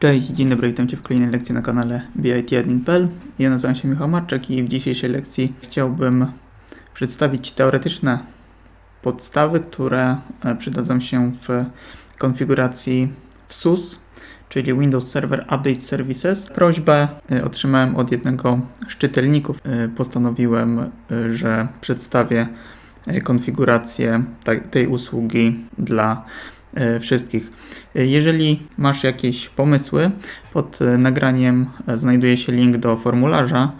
Cześć, dzień dobry, witam Cię w kolejnej lekcji na kanale BIT1.pl. Ja nazywam się Michał Marczak i w dzisiejszej lekcji chciałbym przedstawić teoretyczne podstawy, które e, przydadzą się w konfiguracji w SUS, czyli Windows Server Update Services. Prośbę e, otrzymałem od jednego z czytelników. E, Postanowiłem, że przedstawię konfigurację tej usługi dla wszystkich. E, Jeżeli masz jakieś pomysły, pod e, nagraniem e, znajduje się link do formularza,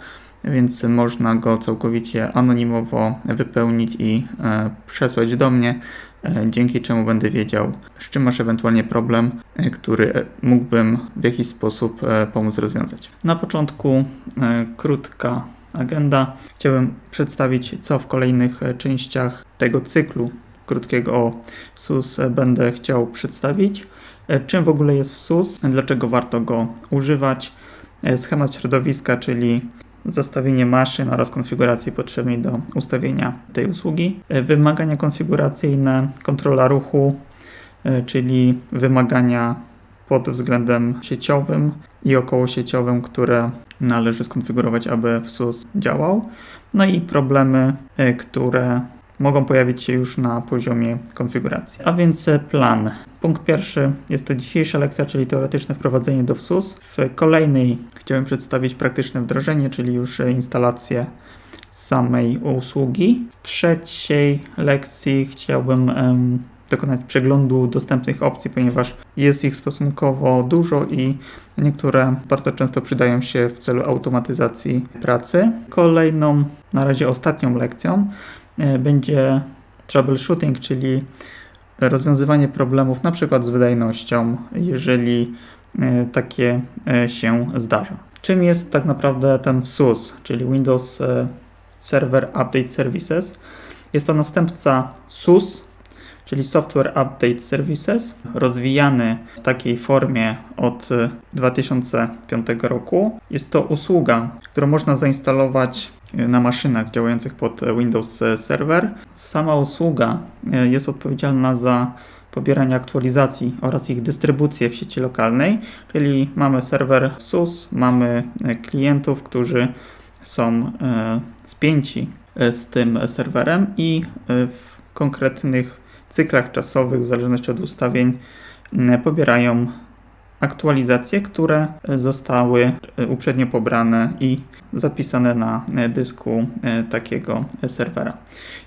więc można go całkowicie anonimowo wypełnić i e, przesłać do mnie, e, dzięki czemu będę wiedział, z czym masz ewentualnie problem, e, który e, mógłbym w jakiś sposób e, pomóc rozwiązać. Na początku e, krótka agenda. Chciałbym przedstawić, co w kolejnych e, częściach tego cyklu krótkiego o SUS będę chciał przedstawić. E, Czym w ogóle jest SUS? Dlaczego warto go używać? E, Schemat środowiska, czyli zestawienie maszyn oraz konfiguracji potrzebnej do ustawienia tej usługi. E, Wymagania konfiguracyjne, kontrola ruchu, czyli wymagania pod względem sieciowym i okołosieciowym, które należy skonfigurować, aby w SUS działał. No i problemy, które mogą pojawić się już na poziomie konfiguracji. A więc e, plan. Punkt pierwszy jest to dzisiejsza lekcja, czyli teoretyczne wprowadzenie do WSUS. W kolejnej chciałem przedstawić praktyczne wdrożenie, czyli już e, instalację samej usługi. W trzeciej lekcji chciałbym dokonać przeglądu dostępnych opcji, ponieważ jest ich stosunkowo dużo i niektóre bardzo często przydają się w celu automatyzacji pracy. Kolejną, na razie ostatnią lekcją będzie troubleshooting, czyli rozwiązywanie problemów na przykład z wydajnością, jeżeli e, takie e, się zdarza. Czym jest tak naprawdę ten SUS, czyli Windows e, Server Update Services? Jest to następca SUS, czyli Software Update Services, rozwijany w takiej formie od e, 2005 roku. Jest to usługa, którą można zainstalować e, na maszynach działających pod e, Windows e, Server. Sama usługa e, jest odpowiedzialna za pobieranie aktualizacji oraz ich dystrybucję w sieci lokalnej, czyli mamy serwer SUS, mamy klientów, którzy są spięci z tym serwerem i w konkretnych cyklach czasowych, w zależności od ustawień, pobierają aktualizacje, które e, zostały e, uprzednio pobrane i zapisane na e, dysku takiego serwera.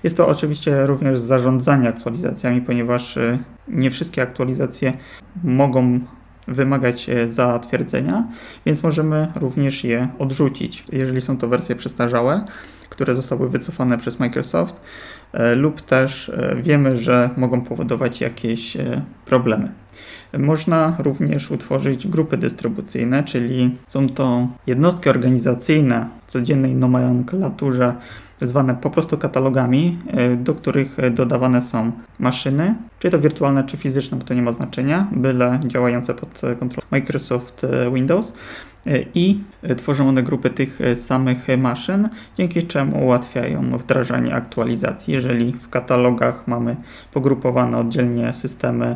Jest to oczywiście również zarządzanie aktualizacjami, ponieważ nie wszystkie aktualizacje mogą wymagać zatwierdzenia, więc możemy również je odrzucić, jeżeli są to wersje przestarzałe, które zostały wycofane przez Microsoft, e, lub też e, wiemy, że mogą powodować jakieś e, problemy. Można również utworzyć grupy dystrybucyjne, czyli są to jednostki organizacyjne w codziennej nomenklaturze zwane po prostu katalogami, do których dodawane są maszyny, czy to wirtualne, czy fizyczne, bo to nie ma znaczenia, byle działające pod kontrolą Microsoft Windows. I e, tworzą one grupy tych e, samych maszyn, dzięki czemu ułatwiają wdrażanie aktualizacji. Jeżeli w katalogach mamy pogrupowane oddzielnie systemy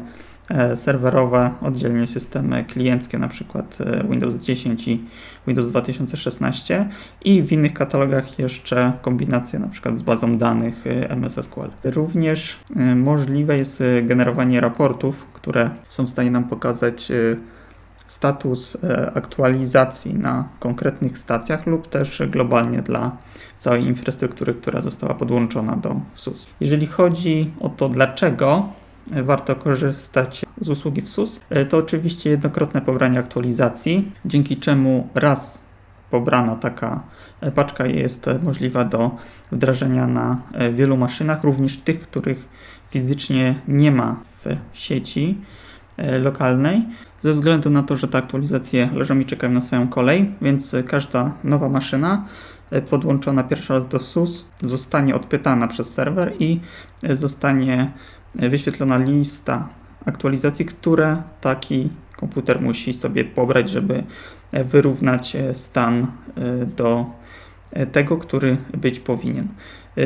e, serwerowe, oddzielnie systemy klienckie, na przykład Windows 10 i Windows 2016 i w innych katalogach jeszcze kombinacje na przykład z bazą danych MS SQL. Również możliwe jest generowanie raportów, które są w stanie nam pokazać status e, aktualizacji na konkretnych stacjach lub też globalnie dla całej infrastruktury, która została podłączona do WSUS. Jeżeli chodzi o to, dlaczego e, warto korzystać z usługi WSUS, e, to oczywiście jednokrotne pobranie aktualizacji, dzięki czemu raz pobrana taka paczka jest możliwa do wdrażania na wielu maszynach, również tych, których fizycznie nie ma w sieci lokalnej, ze względu na to, że te aktualizacje leżą i czekają na swoją kolej, więc e, każda nowa maszyna e, podłączona pierwszy raz do SUS zostanie odpytana przez serwer i e, zostanie e, wyświetlona lista aktualizacji, które taki komputer musi sobie pobrać, żeby e, wyrównać e, stan e, do e, tego, który być powinien.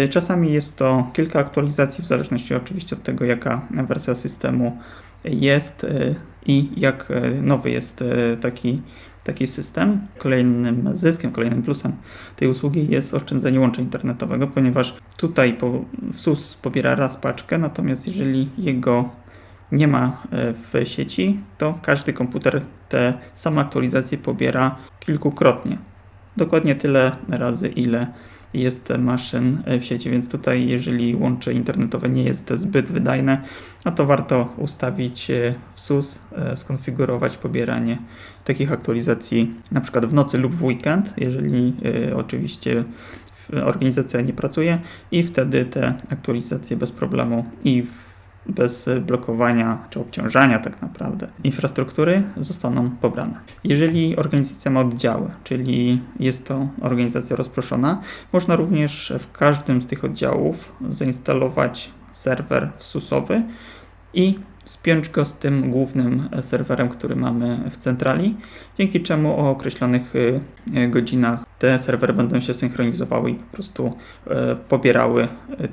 Czasami jest to kilka aktualizacji, w zależności oczywiście od tego, jaka wersja systemu jest y, i jak y, nowy jest y, taki, taki system. Kolejnym zyskiem, kolejnym plusem tej usługi jest oszczędzenie łącza internetowego, ponieważ tutaj po, SUS pobiera raz paczkę, natomiast jeżeli jego nie ma w sieci, to każdy komputer te same aktualizacje pobiera kilkukrotnie. Dokładnie tyle razy, ile jest maszyn w sieci, więc tutaj jeżeli łącze internetowe nie jest zbyt wydajne, no to warto ustawić e, w SUS, e, skonfigurować pobieranie takich aktualizacji na przykład w nocy lub w weekend, jeżeli e, oczywiście organizacja nie pracuje i wtedy te aktualizacje bez problemu i w bez blokowania czy obciążania tak naprawdę infrastruktury zostaną pobrane. Jeżeli organizacja ma oddziały, czyli jest to organizacja rozproszona, można również w każdym z tych oddziałów zainstalować serwer SUSowy i spiąć go z tym głównym serwerem, który mamy w centrali, dzięki czemu o określonych y, godzinach te serwery będą się synchronizowały i po prostu y, pobierały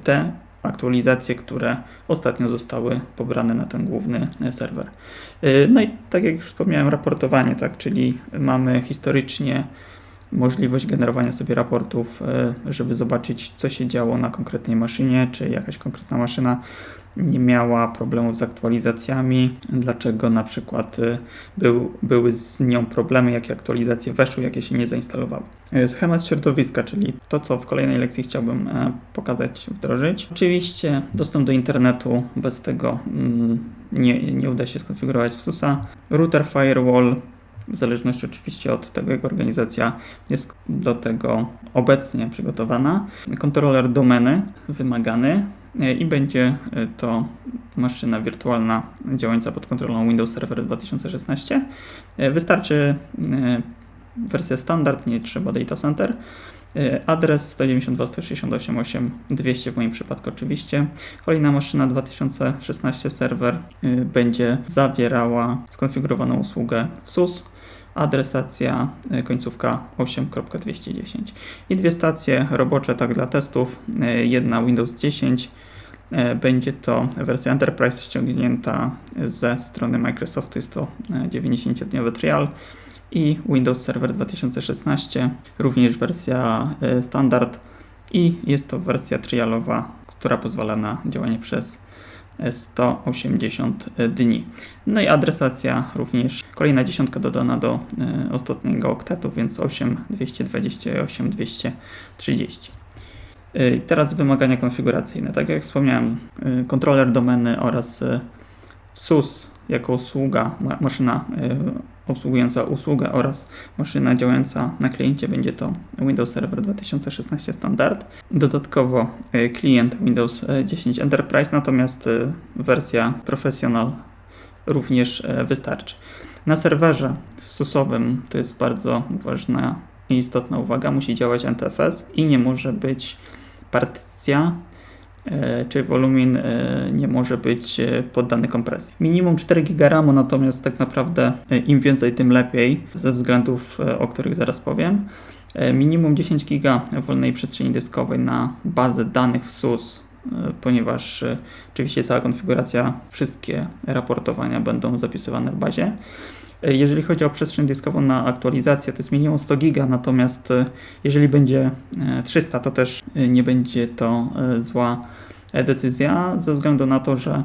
te aktualizacje, które ostatnio zostały pobrane na ten główny serwer. Y, no i tak jak już wspomniałem, raportowanie, tak, czyli mamy historycznie możliwość generowania sobie raportów, y, żeby zobaczyć, co się działo na konkretnej maszynie, czy jakaś konkretna maszyna nie miała problemów z aktualizacjami, dlaczego na przykład y, był, były z nią problemy, jakie aktualizacje weszły, jakie się nie zainstalowały. Y, schemat środowiska, czyli to, co w kolejnej lekcji chciałbym e, pokazać, wdrożyć. Oczywiście dostęp do internetu, bez tego mm, nie, nie uda się skonfigurować w SUSa. Router, firewall, w zależności oczywiście od tego, jak organizacja jest do tego obecnie przygotowana. Kontroler domeny wymagany, i będzie to maszyna wirtualna działająca pod kontrolą Windows Server 2016. Wystarczy e, wersja standard, nie trzeba data center. E, adres 192.168.8.200 w moim przypadku oczywiście. Kolejna maszyna 2016 serwer e, będzie zawierała skonfigurowaną usługę w SUS adresacja końcówka 8.210 i dwie stacje robocze tak dla testów, jedna Windows 10 E, będzie to wersja Enterprise ściągnięta ze strony Microsoftu. Jest to 90-dniowy e, trial. I Windows Server 2016, również wersja standard. I jest to wersja trialowa, która pozwala na działanie przez 180 dni. No i adresacja również kolejna dziesiątka dodana do ostatniego oktetu, więc 8, 228, 230. Y, teraz wymagania konfiguracyjne. Tak jak wspomniałem, y, kontroler domeny oraz SUS jako usługa, maszyna obsługująca usługę oraz maszyna działająca na kliencie będzie to Windows Server 2016 Standard. Dodatkowo klient Windows 10 Enterprise, natomiast wersja Professional również wystarczy. Na serwerze SUSowym to jest bardzo ważna i istotna uwaga, musi działać NTFS i nie może być partycja e, czy wolumin e, nie może być e, poddany kompresji. Minimum 4 GB RAMu, natomiast tak naprawdę im więcej, tym lepiej, ze względów, o których zaraz powiem. Minimum 10 GB wolnej przestrzeni dyskowej na bazę danych w SUS, ponieważ oczywiście cała konfiguracja, wszystkie raportowania będą zapisywane w bazie. Jeżeli chodzi o przestrzeń dyskową na aktualizację, to jest minimum 100 giga, natomiast e, jeżeli będzie 300, e, to też e, nie będzie to zła decyzja, ze względu na to, że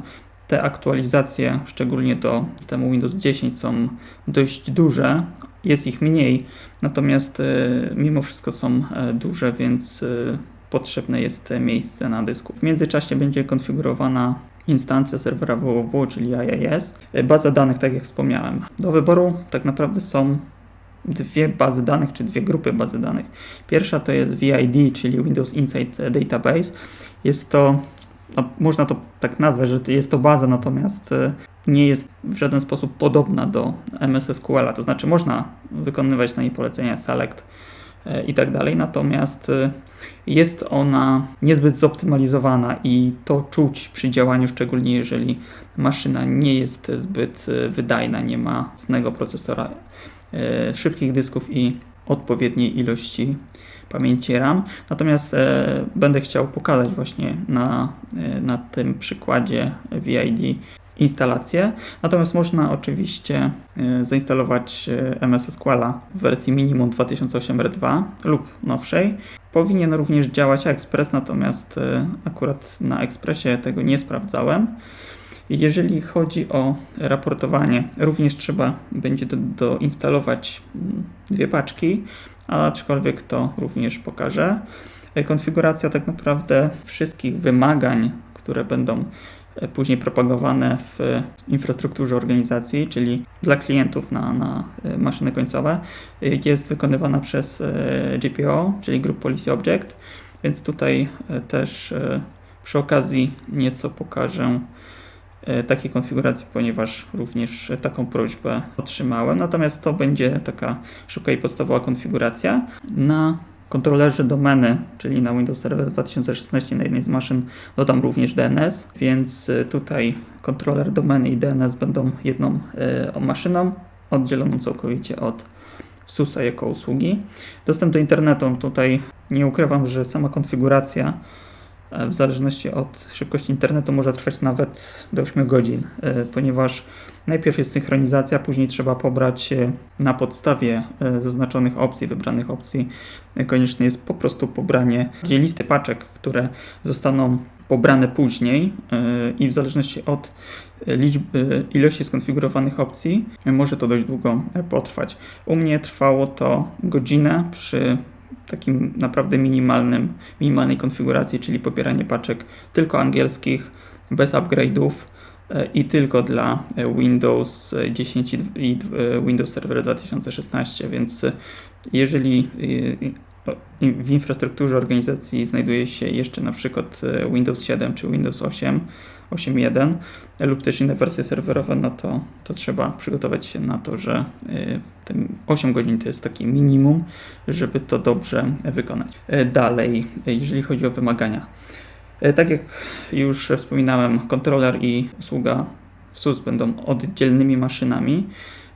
te aktualizacje, szczególnie do systemu Windows 10, są dość duże. Jest ich mniej, natomiast mimo wszystko są duże, więc potrzebne jest miejsce na dysku. W międzyczasie będzie konfigurowana instancja serwera www, czyli IIS. Baza danych, tak jak wspomniałem. Do wyboru tak naprawdę są dwie bazy danych, czy dwie grupy bazy danych. Pierwsza to jest VID, czyli Windows Insight Database. Jest to, no, można to tak nazwać, że jest to baza, natomiast e, nie jest w żaden sposób podobna do MS SQL-a. To znaczy można wykonywać na niej polecenia select i tak dalej. Natomiast e, jest ona niezbyt zoptymalizowana i to czuć przy działaniu, szczególnie jeżeli maszyna nie jest zbyt e, wydajna, nie ma mocnego procesora, szybkich dysków i odpowiedniej ilości pamięci RAM. Natomiast będę chciał pokazać właśnie na, na tym przykładzie VID instalację. Natomiast można oczywiście e, zainstalować e, MS SQL w wersji minimum 2008 R2 lub nowszej. Powinien również działać Express, natomiast e, akurat na Expressie tego nie sprawdzałem. Jeżeli chodzi o raportowanie, również trzeba będzie do, doinstalować mm, dwie paczki, aczkolwiek to również pokażę. Konfiguracja tak naprawdę wszystkich wymagań, które będą później propagowane w infrastrukturze organizacji, czyli dla klientów na, na e, maszyny końcowe, e, jest wykonywana przez GPO, czyli Group Policy Object, więc tutaj też przy okazji nieco pokażę takiej konfiguracji, ponieważ również taką prośbę otrzymałem. Natomiast to będzie taka szybka i podstawowa konfiguracja. Na kontrolerze domeny, czyli na Windows Server 2016 na jednej z maszyn dodam również DNS, więc y, tutaj kontroler domeny i DNS będą jedną y, maszyną oddzieloną całkowicie od SUSa jako usługi. Dostęp do internetu, tutaj nie ukrywam, że sama konfiguracja E, w zależności od szybkości internetu może trwać nawet do 8 godzin, e, ponieważ najpierw jest synchronizacja, później trzeba pobrać na podstawie e, zaznaczonych opcji, wybranych opcji. Konieczne jest po prostu pobranie listy paczek, które zostaną pobrane później i w zależności od liczby, ilości skonfigurowanych opcji może to dość długo potrwać. U mnie trwało to godzinę przy takim naprawdę minimalnym, minimalnej konfiguracji, czyli pobieranie paczek tylko angielskich, bez upgrade'ów e, i tylko dla Windows 10 i Windows Server 2016, więc jeżeli w infrastrukturze organizacji znajduje się jeszcze na przykład Windows 7 czy Windows 8, 8.1 lub też inne wersje serwerowe, no to, to trzeba przygotować się na to, że y, 8 godzin to jest taki minimum, żeby to dobrze wykonać. Y, dalej, jeżeli chodzi o wymagania. Y, tak jak już wspominałem, kontroler i usługa w SUS będą oddzielnymi maszynami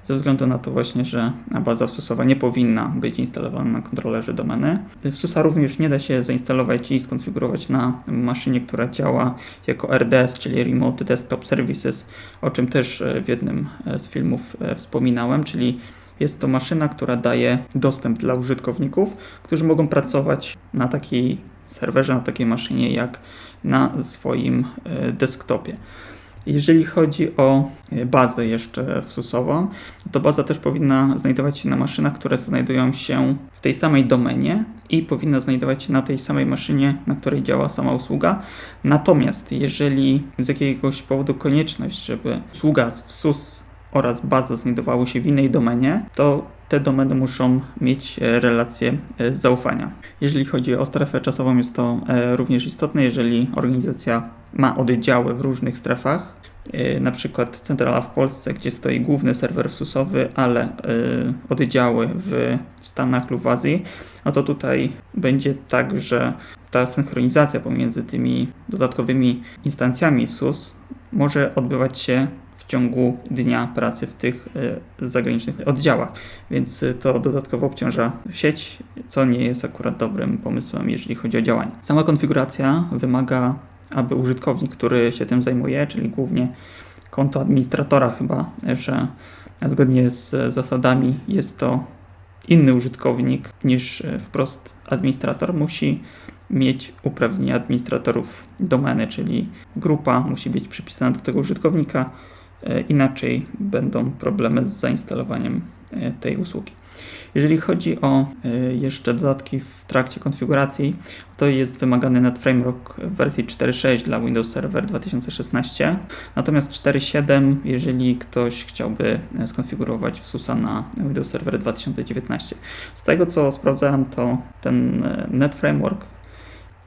ze względu na to właśnie, że baza wsusowa nie powinna być instalowana na kontrolerze domeny. Wsusa również nie da się zainstalować i skonfigurować na maszynie, która działa jako RDS, czyli Remote Desktop Services, o czym też e, w jednym e, z filmów e, wspominałem, czyli jest to maszyna, która daje dostęp dla użytkowników, którzy mogą pracować na takiej serwerze, na takiej maszynie jak na swoim desktopie. Jeżeli chodzi o e, bazę jeszcze wsusową, to baza też powinna znajdować się na maszynach, które znajdują się w tej samej domenie i powinna znajdować się na tej samej maszynie, na której działa sama usługa. Natomiast jeżeli z jakiegoś powodu konieczność, żeby usługa w SUS oraz baza znajdowały się w innej domenie, to te domeny muszą mieć e, relację e, zaufania. Jeżeli chodzi o strefę czasową, jest to również istotne, jeżeli organizacja ma oddziały w różnych strefach, na przykład centrala w Polsce, gdzie stoi główny serwer wsusowy, ale oddziały w Stanach lub w Azji, no to tutaj będzie tak, że ta synchronizacja pomiędzy tymi dodatkowymi instancjami WSUS może odbywać się w ciągu dnia pracy w tych y, zagranicznych oddziałach, więc to dodatkowo obciąża sieć, co nie jest akurat dobrym pomysłem, jeżeli chodzi o działanie. Sama konfiguracja wymaga aby użytkownik, który się tym zajmuje, czyli głównie konto administratora chyba, że zgodnie z zasadami jest to inny użytkownik niż wprost administrator, musi mieć uprawnienia administratorów domeny, czyli grupa musi być przypisana do tego użytkownika, e, inaczej będą problemy z zainstalowaniem e, tej usługi. Jeżeli chodzi o y, jeszcze dodatki w trakcie konfiguracji, to jest wymagany NetFramework w wersji 4.6 dla Windows Server 2016, natomiast 4.7, jeżeli ktoś chciałby skonfigurować WSUSa na Windows Server 2019. Z tego co sprawdzałem, to ten y, NetFramework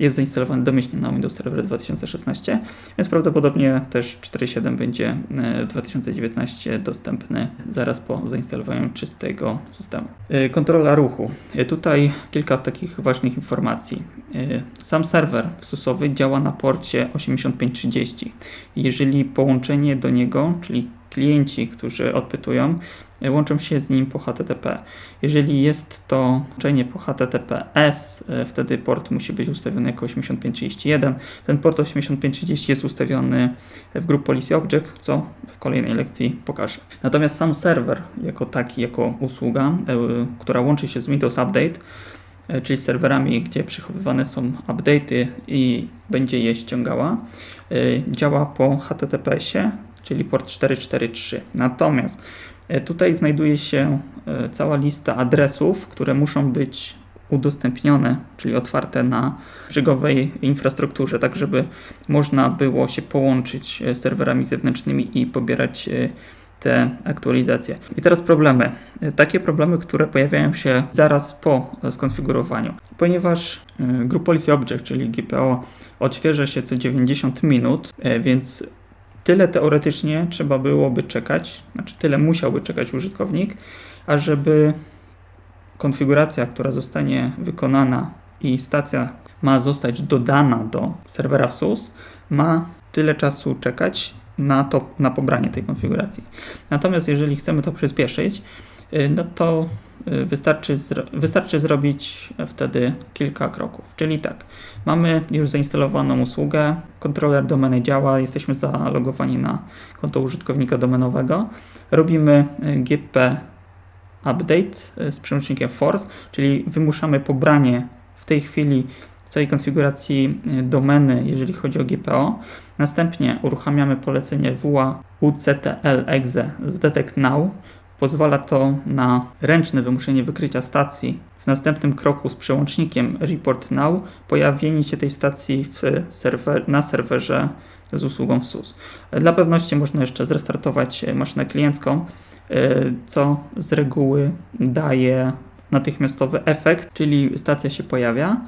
jest zainstalowany domyślnie na Windows Server 2016, więc prawdopodobnie też 4.7 będzie w 2019 dostępny zaraz po zainstalowaniu czystego systemu. Kontrola ruchu. Tutaj kilka takich ważnych informacji. Sam serwer wsusowy działa na porcie 8530. Jeżeli połączenie do niego, czyli klienci, którzy odpytują, łączą się z nim po HTTP. Jeżeli jest to łączenie po HTTPS, e, wtedy port musi być ustawiony jako 8531. Ten port 8530 jest ustawiony w Group Policy Object, co w kolejnej lekcji pokażę. Natomiast sam serwer jako taki, jako usługa, e, która łączy się z Windows Update, czyli z serwerami, gdzie przechowywane są update'y i będzie je ściągała, działa po HTTPS-ie, czyli port 443. Natomiast E, tutaj znajduje się e, cała lista adresów, które muszą być udostępnione, czyli otwarte na brzegowej infrastrukturze, tak żeby można było się połączyć z serwerami zewnętrznymi i pobierać e, te aktualizacje. I teraz problemy. Takie problemy, które pojawiają się zaraz po skonfigurowaniu. Ponieważ Group Policy Object, czyli GPO, odświeża się co 90 minut, więc Tyle teoretycznie trzeba byłoby czekać, znaczy tyle musiałby czekać użytkownik, ażeby konfiguracja, która zostanie wykonana i stacja ma zostać dodana do serwera w SUS, ma tyle czasu czekać na, to, na pobranie tej konfiguracji. Natomiast jeżeli chcemy to przyspieszyć, no to y, wystarczy, wystarczy zrobić wtedy kilka kroków. Czyli tak, mamy już zainstalowaną usługę, kontroler domeny działa, jesteśmy zalogowani na konto użytkownika domenowego, robimy y, gp update z przełącznikiem force, czyli wymuszamy pobranie w tej chwili całej konfiguracji domeny, jeżeli chodzi o GPO. Następnie uruchamiamy polecenie WA UCTL exe z detect now, Pozwala to na ręczne wymuszenie wykrycia stacji. W następnym kroku z przełącznikiem Report Now pojawienie się tej stacji serwer, na serwerze z usługą SUS. Dla pewności można jeszcze zrestartować maszynę kliencką, e, co z reguły daje natychmiastowy efekt, czyli stacja się pojawia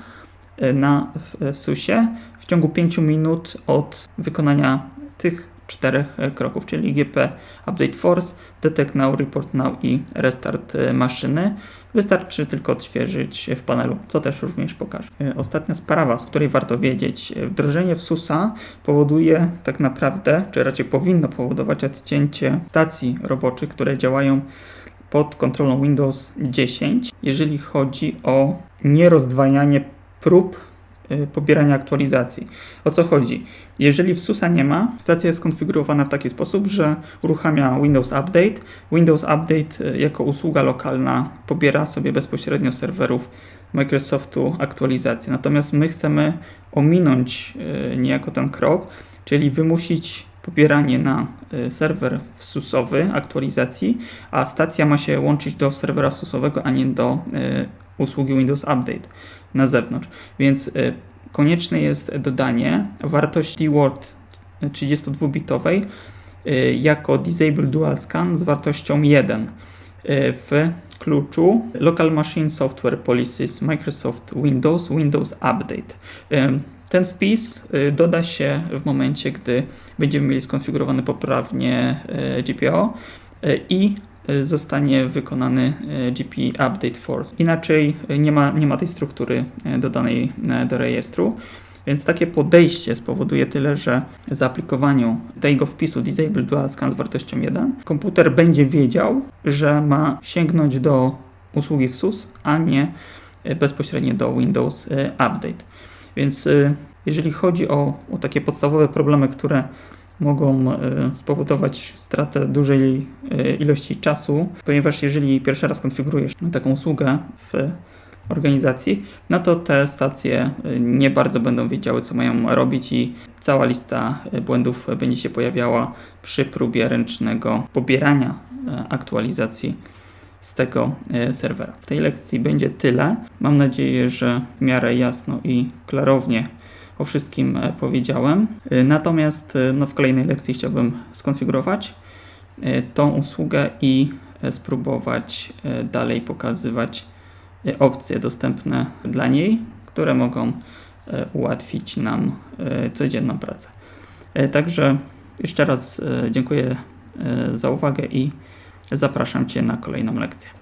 e, na, w, w SUSie w ciągu 5 minut od wykonania tych czterech e, kroków, czyli GP Update Force, Detect Now, Report Now i Restart e, maszyny. Wystarczy tylko odświeżyć w panelu, co też również pokażę. E, ostatnia sprawa, z której warto wiedzieć. Wdrożenie w SUSa powoduje tak naprawdę, czy raczej powinno powodować odcięcie stacji roboczych, które działają pod kontrolą Windows 10, jeżeli chodzi o nierozdwajanie prób pobierania aktualizacji. O co chodzi? Jeżeli w SUSa nie ma, stacja jest skonfigurowana w taki sposób, że uruchamia Windows Update. Windows Update y, jako usługa lokalna pobiera sobie bezpośrednio z serwerów Microsoftu aktualizację. Natomiast my chcemy ominąć y, niejako ten krok, czyli wymusić pobieranie na serwer SUSowy aktualizacji, a stacja ma się łączyć do serwera SUSowego, a nie do usługi Windows Update na zewnątrz. Więc y, konieczne jest dodanie wartości Word 32-bitowej y, jako Disable Dual Scan z wartością 1 y, w kluczu Local Machine Software Policies Microsoft Windows Windows Update. Ten wpis doda się w momencie, gdy będziemy mieli skonfigurowany poprawnie GPO i Y, zostanie wykonany y, GP Update Force. Inaczej y, nie ma, nie ma tej struktury dodanej do rejestru. Więc takie podejście spowoduje tyle, że zaaplikowaniu tego wpisu Disable Dual Scan z wartością 1 komputer będzie wiedział, że ma sięgnąć do usługi WSUS, a nie bezpośrednio do Windows Update. Więc jeżeli chodzi o, o takie podstawowe problemy, które mogą e, spowodować stratę dużej e, ilości czasu, ponieważ jeżeli pierwszy raz konfigurujesz taką usługę w organizacji, no to te stacje e, nie bardzo będą wiedziały, co mają robić i cała lista błędów będzie się pojawiała przy próbie ręcznego pobierania aktualizacji z tego serwera. W tej lekcji będzie tyle. Mam nadzieję, że w miarę jasno i klarownie o wszystkim e, powiedziałem. E, natomiast e, no, w kolejnej lekcji chciałbym skonfigurować tą usługę i spróbować dalej pokazywać opcje dostępne dla niej, które mogą ułatwić nam codzienną pracę. Także jeszcze raz dziękuję za uwagę i zapraszam Cię na kolejną lekcję.